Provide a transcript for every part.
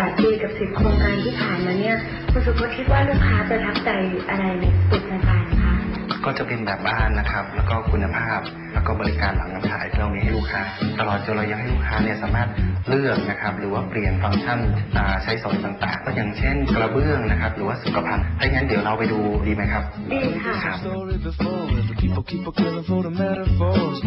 8ปีกับ10โครงการที่ผ่านมาเนี่ยคุณสุพจน์คิดว่าลูกค้าประทับใจอะไรในตึกแฟนๆคะก็จะเป็นแบบบ้านนะครับ แล้วก็คุณภาพ แล้วก็บริการหลังการขายที่เรามีให้ลูกค้า ตลอดจนเรายังให้ลูกค้าเนี่ยสามารถเลือกนะครับหรือว่าเปลี่ยนฟังก์ชันอ่าใช้สอยต่างๆ ก็อย่างเช่นกระเบื้องนะครับหรือว่าสุขภัณฑ์ถ้าอย่างนั้นเดี๋ยวเราไปดูดีไหมครับดีค่ะครับ story before. If the people keep on killing for the metaphors,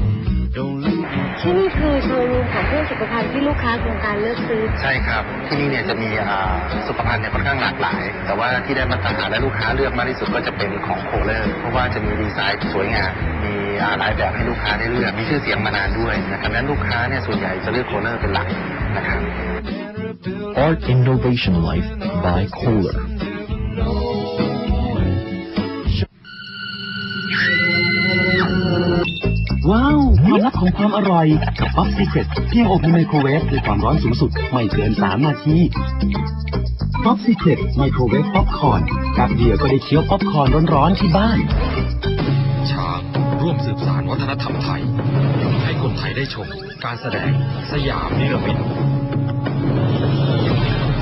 don't leave me ที่นี่คือโชว์รูมของเครื่องสุขภัณฑ์ที่ลูกค้าโครงการเลือกซื้อ ใช่ครับ ที่นี่เนี่ยจะมีอ่าสุขภัณฑ์เนี่ยค่อนข้างหลากหลาย แต่ว่าที่ได้มาตรฐานและลูกค้าเลือกมากที่สุดก็จะเป็นของโคเลอร์เพราะว่าจะมีดีไซน์สวยงามมีอ่า หลายแบบให้ลูกค้าได้เลือกมีชื่อเสียงมานานด้วยนะครับดังนั้นลูกค้าเนี่ยส่วนใหญ่จะเลือกโคเลอร์เป็นหลักนะครับ Art Innovation Life by Kohler ว้าว ความลับของความอร่อยกับป๊อปซีเครตเพียงอบในไมโครเวฟด้วยความร้อนสูงสุดไม่เกิน 3 นาทีป๊อปซีเครตไมโครเวฟป๊อปคอร์นแป๊บเดียวก็ได้เคี้ยวป๊อปคอร์นร้อนๆที่บ้านช้าง ร่วมสืบสานวัฒนธรรมไทย ให้คนไทยได้ชม การแสดงสยามนิรมิต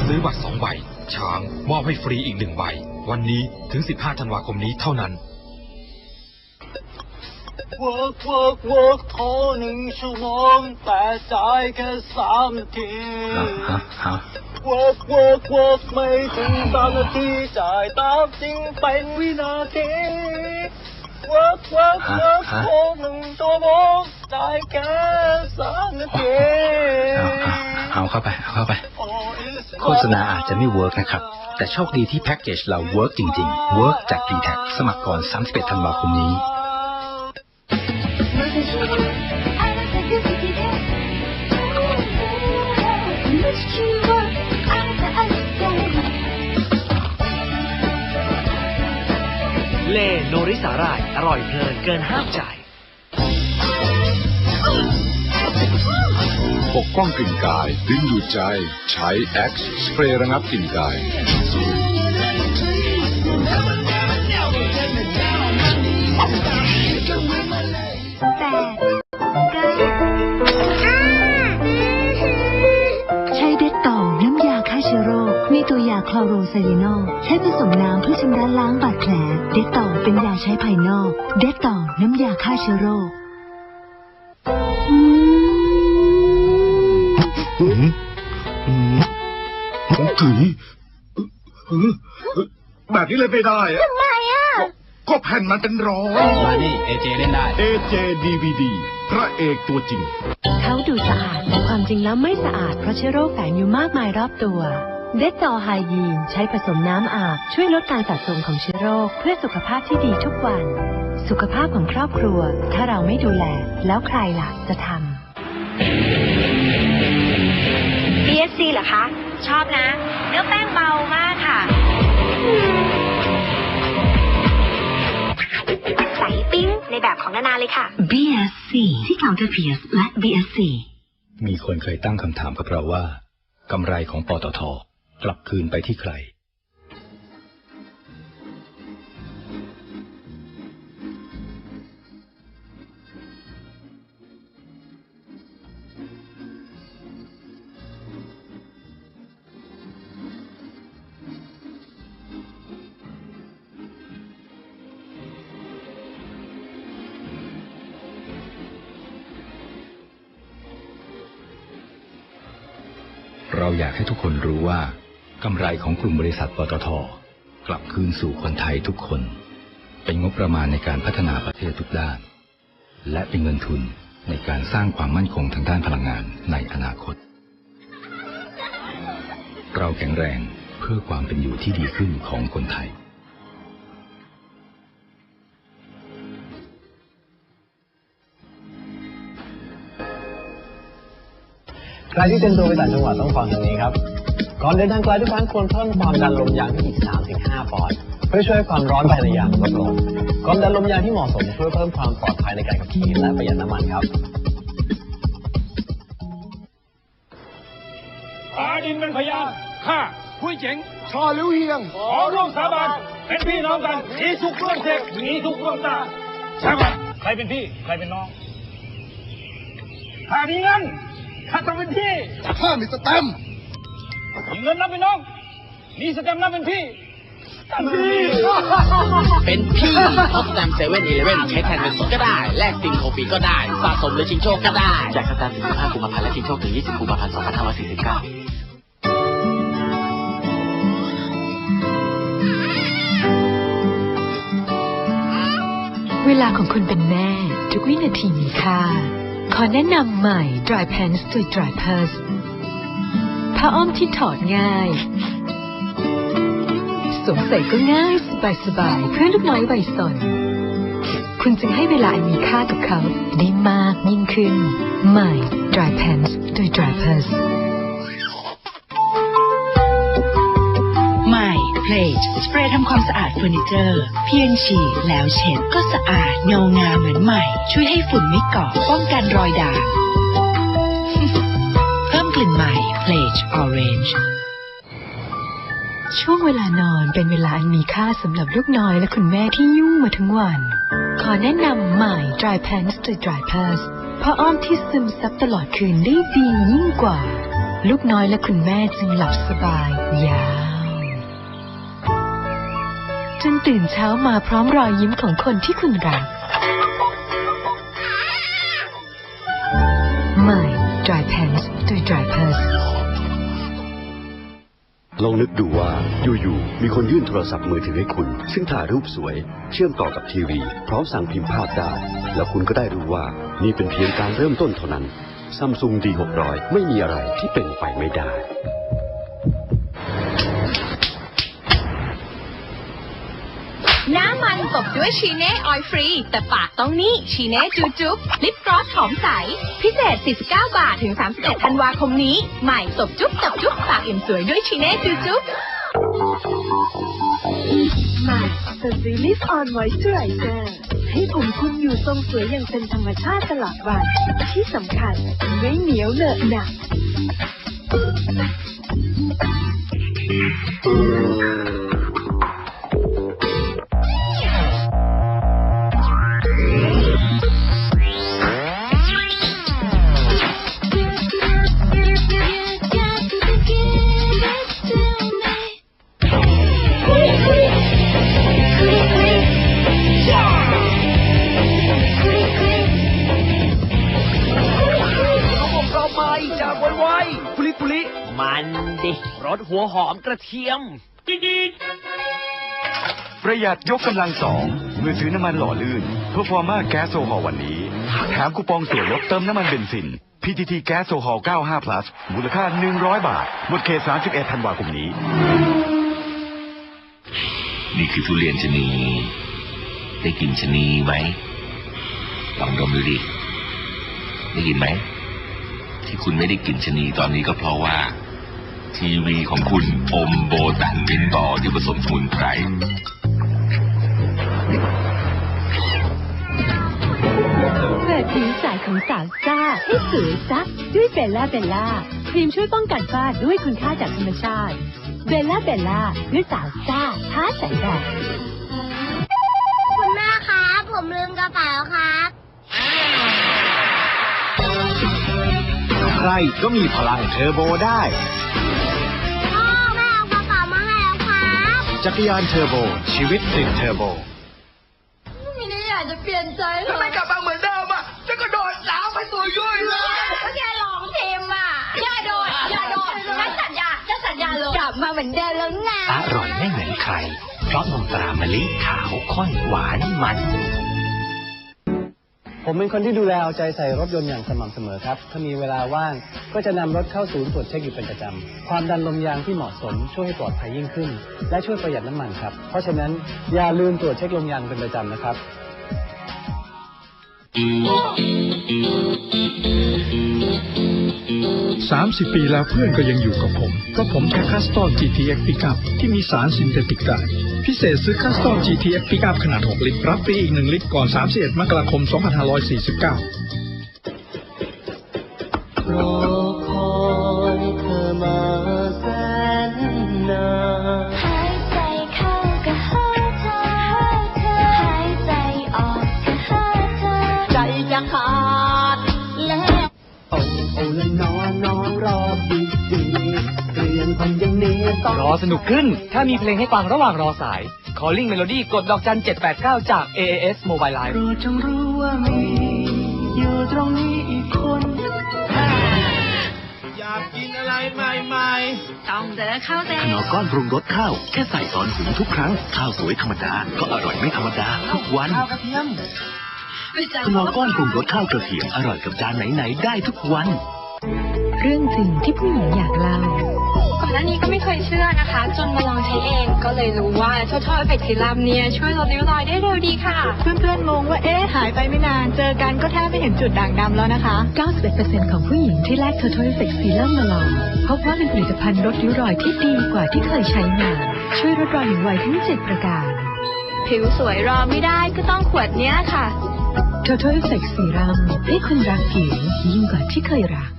ซื้อบัตรสองใบ ช้างมอบให้ฟรีอีกหนึ่งใบ วันนี้ถึง 15 ธันวาคมนี้เท่านั้น work work work โทรหนึ่งชั่วโมงแต่จ่ายแค่สามนาทีฮะฮะ work work work ไม่ถึงสามนาทีจ่ายตามจริงเป็นวินาที work work ฮะ work ฮะโทรหนึ่งตัวโมงจ่ายแค่สามนาทีเอาเอาเอาเข้าไปเอาเข้าไป โฆษณาอาจจะไม่เวิร์กนะครับ แต่โชคดีที่แพ็กเกจเราเวิร์กจริงๆเวิร์กจาก d t แทสมัครก่อน 31 ธันวาคมนี้ โนริสาหร่าย อร่อยเพลินเกินห้ามใจ ปกป้องกลิ่นกาย ดึงดูดใจ ใช้ X สเปรย์ระงับกลิ่นกาย คลอโรไซลินอลใช้ผสมน้ำเพื่อชำระล้างบาดแผล เด็ดต่อเป็นยาใช้ภายนอก เด็ดต่อน้ำยาฆ่าเชื้อโรคอืมอืมกึ๋ยแบบนี้เลยไม่ได้อะทำไมอะ ก็แผ่นมันเป็นร้อย มานี่เอเจเล่นได้ AJ DVD พระเอกตัวจริง เขาดูสะอาดแต่ความจริงแล้วไม่สะอาดเพราะเชื้อโรคแฝงอยู่มากมายรอบตัว เด็ดต่อไฮยีนใช้ผสมน้ำอาบ ช่วยลดการสะสมของเชื้อโรค เพื่อสุขภาพที่ดีทุกวัน สุขภาพของครอบครัว ถ้าเราไม่ดูแล แล้วใครล่ะจะทำ BSC เหรอคะ ชอบนะ เนื้อแป้งเบามากค่ะ ใสปิ้งในแบบของนานาเลยค่ะ BSC ที่เคาน์เตอร์เพียสและ BSC มีคนเคยตั้งคำถามกับเราว่ากำไรของปตท กลับคืนไปที่ใคร เราอยากให้ทุกคนรู้ว่า กำไรของกลุ่มบริษัทปตท กลับคืนสู่คนไทยทุกคน เป็นงบประมาณในการพัฒนาประเทศทุกด้าน และเป็นเงินทุนในการสร้างความมั่นคงทางด้านพลังงานในอนาคต เราแข็งแรงเพื่อความเป็นอยู่ที่ดีขึ้นของคนไทยใครที่เตรียมตัวไปต่างจังหวัดต้องฟังทางนี้ครับ ก่อนเดินทางไกลทุกครั้งควรเพิ่มความดันลมยางที่อีก 3-5 ปอนด์เพื่อช่วยให้ความร้อนภายในยางลดลงความดันลมยางที่เหมาะสมช่วยเพิ่มความปลอดภัยในการขับขี่และประหยัดน้ำมันครับอาดินเป็นพยานข้าคุยเจ๋ง ชอลิ้วเฮียง ขอร่วมสาบานเป็นพี่น้องกันมีทุกข์ร่วมเทกมีทุกข์ร่วมตาใช่ไหมใครเป็นพี่ ใครเป็นน้องถ้ามีเงินข้าต้องเป็นพี่ข้ามีสแตมป์ มีเงินนับเป็นน้อง มีสแตมป์นับเป็นพี่ตั้งพี่ เป็นพี่ท็อปแซมเซเว่นอีเลเว่นใช้แทนเงินสดก็ได้ แลกซิมโคปีก็ได้ สะสมหรือชิงโชคก็ได้แจกสแตมป์ถึง15กุมภาพันธ์และชิงโชคถึง 20กุมภาพันธ์2549เวลาของคนเป็นแม่ ทุกวินาทีมีค่า ขอแนะนำใหม่ Dry Pants โดย Dry Purse ผ้าอ้อมที่ถอดง่าย สวมใส่ก็ง่ายสบายๆเพื่อลูกน้อยวัยสน คุณจึงให้เวลาอันมีค่ากับเขาได้มากยิ่งขึ้น ใหม่ Dry Pants โดย Dry Purse ใหม่เพลจสเปรย์ทำความสะอาดเฟอร์นิเจอร์ เพียงฉีดแล้วเช็ดก็สะอาดเงางามเหมือนใหม่ ช่วยให้ฝุ่นไม่เกาะป้องกันรอยด่าง ลิ่นใหม่เพลจออเรนจ์ช่วงเวลานอนเป็นเวลาอันมีค่าสำหรับลูกน้อยและคุณแม่ที่ยุ่งมาทั้งวัน ขอแนะนำใหม่ Dry Pants โดย Dry Purse ผ้าอ้อมที่ซึมซับตลอดคืนได้ดียิ่งกว่า ลูกน้อยและคุณแม่จึงหลับสบายยาวจนตื่นเช้ามาพร้อมรอยยิ้มของคนที่คุณรัก Pants โดย Dry Purse ลองนึกดูว่าอยู่ๆมีคนยื่นโทรศัพท์มือถือให้คุณ ซึ่งถ่ายรูปสวย เชื่อมต่อกับทีวี พร้อมสั่งพิมพ์ภาพได้ แล้วคุณก็ได้รู้ว่านี่เป็นเพียงการเริ่มต้นเท่านั้นซัมซุงดี600 ไม่มีอะไรที่เป็นไปไม่ได้ น้ำมันตบด้วยชีเน่ออยล์ฟรี แต่ปากต้องนี่ชีเน่จูจุ๊บลิปกลอสหอมใส พิเศษ 49 บาทถึง 31 ธันวาคมนี้ ใหม่ตบจุ๊บตบจุ๊บปากอิ่มสวยด้วยชีเน่จูจุ๊บใหม่สตรีลิฟออนไวส์เจอร์ให้ผมคุณอยู่ทรงสวยอย่างเป็นธรรมชาติตลอดวันที่สำคัญไม่เหนียวเหนอะหนัก สหัวหอมกระเทียม ประหยัดยกกำลังสองเมื่อซื้อน้ำมันหล่อลื่นเพื่อฟอร์มาแก๊สโซฮอลวันนี้แถมคูปองส่วนลดเติมน้ำมันเบนซิน PTT แก๊สโซฮอล95 plus มูลค่า 100 บาท หมดเขต31ธันวาคมนี้ นี่คือทุเรียนชะนี ได้กินชะนีไหม ลองดมดูดิ ได้กลินไหม ที่คุณไม่ได้กินชะนีตอนนี้ก็เพราะว่า ทีวีของคุณอมโบตันมินบอลที่ผสมสมุนไพรเปิดผิวใสของสาวซ่าให้สวยซักด้วยเบลล่าเบลล่าครีมช่วยป้องกันฝ้าด้วยคุณค่าจากธรรมชาติเบลล่าเบลล่าด้วยสาวซ่าท้าใส่แดดคุณแม่ครับผมลืมกระเป๋าครับใครก็มีพลังเทอร์โบได้ จักรยานเทอร์โบ ชีวิตติดเทอร์โบ ไม่ได้อยากจะเปลี่ยนใจเลยทำไมกลับมาเหมือนเดิมอะจะกระโดดน้ำไปตัวย่อยเลยก็แค่ลองเทมอะอย่าโดดอย่าโดดฉันสัญญาฉันสัญญาเลยกลับมาเหมือนเดิมแล้วนะอร่อยไม่เหมือนใคร เพราะนมตรามะลิขาวข้นหวานมัน ผมเป็นคนที่ดูแลเอาใจใส่รถยนต์อย่างสม่ำเสมอครับ ถ้ามีเวลาว่าง ก็จะนำรถเข้าศูนย์ตรวจเช็คอยู่เป็นประจำ ความดันลมยางที่เหมาะสมช่วยให้ปลอดภัยยิ่งขึ้น และช่วยประหยัดน้ำมันครับ เพราะฉะนั้นอย่าลืมตรวจเช็คลมยางเป็นประจำนะครับ 30 ปีแล้วเพื่อนก็ยังอยู่กับผม ก็ผมแค่คัสตอม GTX Pickup ที่มีสารซินเทติกได้ พิเศษซื้อคัสตอม GTX Pickup ขนาด 6 ลิตร รับฟรีอีก 1 ลิตรก่อน 31 มกราคม 2549 รอสนุกขึ้น ถ้ามีเพลงให้ฟังระหว่างรอสาย Calling Melody กดดอกจัน 789 จาก AAS Mobile Line โปรดจงรู้ว่ามีอยู่ตรงนี้อีกคน อยากกินอะไรใหม่ๆต้องเจอข้าวแดขงนอก้อนปรุงรสข้าว แค่ใส่ซอสหุงทุกครั้ง ข้าวสวยธรรมดา ก็อร่อยไม่ธรรมดา ทุกวันข้าวกระเทียมขนอก้อนปรุงรสข้าวกระเทียมอร่อยกับจานไหนๆได้ทุกวัน เรื่องจริงที่ผู้หญิงอยากเล่าก่อน หน้านี้ก็ไม่เคยเชื่อนะคะ จนมาลองใช้เองก็เลยรู้ว่าทอทอเอฟเฟกต์ซีรัมเนี่ยช่วยลดริ้วรอยได้เร็วดีค่ะ เพื่อนๆงงว่าเอ๊ะหายไปไม่นาน เจอกันก็แทบไม่เห็นจุดด่างดำแล้วนะคะ 91%ของผู้หญิงที่แลก Total Effect Serum มาลองพบว่าเป็นผลิตภัณฑ์ลดริ้วรอยที่ดีกว่าที่เคยใช้มา ช่วยลดรอยอย่างไวทั้ง 7 ประการ ผิวสวยรอไม่ได้ก็ต้องขวดเนี้ยค่ะ Total Effect Serum ให้คุณรักผิวยิ่งกว่าที่เคยรัก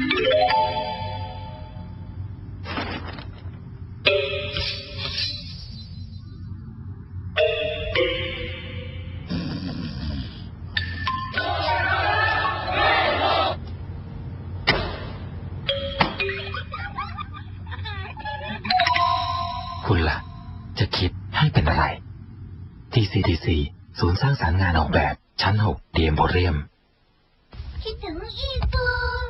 คุณล่ะ จะคิดให้เป็นอะไร TCDC ศูนย์สร้างสรรค์งานออกแบบชั้น6เดียมโบเรียมคิดถึงอีปูนคิดถึงอีปูนคิดถึงอีปูนคิดถึงอีปูนอยากไปปูน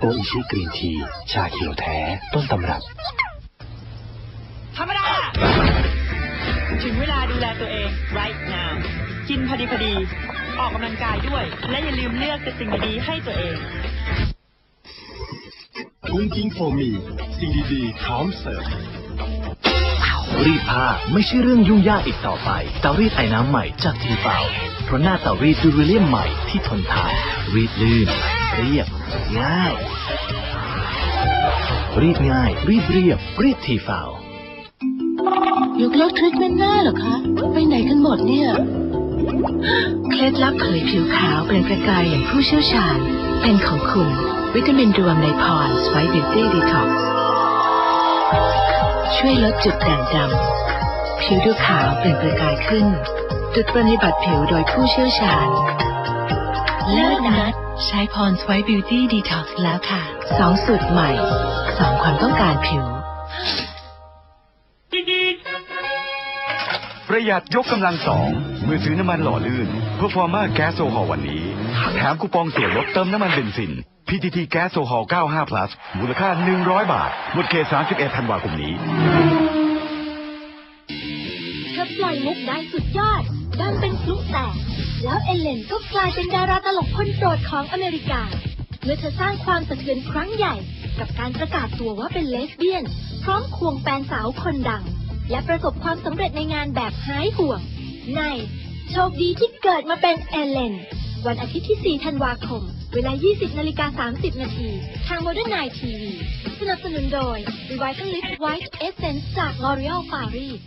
โออิชิกรีนที ชาเขียวแท้ ต้นตำรับ ธรรมดา ถึงเวลาดูแลตัวเอง right now กินพอดีพอดี ออกกำลังกายด้วย และอย่าลืมเลือกแต่สิ่งดีๆให้ตัวเองกุ้งกิ้งโฟมี สิ่งดีๆพร้อมเสิร์ฟ รีดผ้าไม่ใช่เรื่องยุ่งยากอีกต่อไป เตารีดไอ้น้ำใหม่จากทีเปาเพราะหน้าเตารีดดูเรียมใหม่ที่ทนทานรีดลื่น เรียบ ง่าย รีดง่าย รีดเรียบ รีดทีเปายกเลิกทรีทเมนต์หน้าเหรอคะ ไปไหนกันหมดเนี่ย เคล็ดลับเผยผิวขาวเป็นประกายอย่างผู้เชี่ยวชาญ เป็นของคุณ วิตามินรวมในพรสไวท์บิวตี้ดีท็อกซ์ ช่วยลดจุดด่างดำผิวดูขาวเปล่งประกายขึ้น จุดปฏิบัติผิวโดยผู้เชี่ยวชาญ เลิกนัดใช้พรสไวท์บิวตี้ดีท็อกซ์แล้วค่ะสองสูตรใหม่สองความต้องการผิว ประหยัดยกกำลังสอง เมื่อซื้อน้ำมันหล่อลื่นเพื่อฟอร์มาแก๊สโซฮอลวันนี้ แถมคูปองส่วนลดเติมน้ำมันเบนซิน PTT แก๊สโซฮอล95 plus มูลค่า 100 บาท หมดเขต31ธันวาคมนี้เธอปล่อยมุกได้สุดยอด ดังเป็นฟลุกแตก แล้วเอเลนก็กลายเป็นดาราตลกคนโปรดของอเมริกา เมื่อเธอสร้างความสะเทือนครั้งใหญ่ กับการประกาศตัวว่าเป็นเลสเบี้ยน พร้อมควงแฟนสาวคนดัง และประสบความสำเร็จในงานแบบหายห่วง ใน โชคดีที่เกิดมาเป็นเอเลน วันอาทิตย์ที่ 4 ธันวาคม เวลา 20 นาฬิกา 30 นาที ทาง Modern Night TV สนับสนุนโดย Revitalift White Essence จาก L'Oreal Paris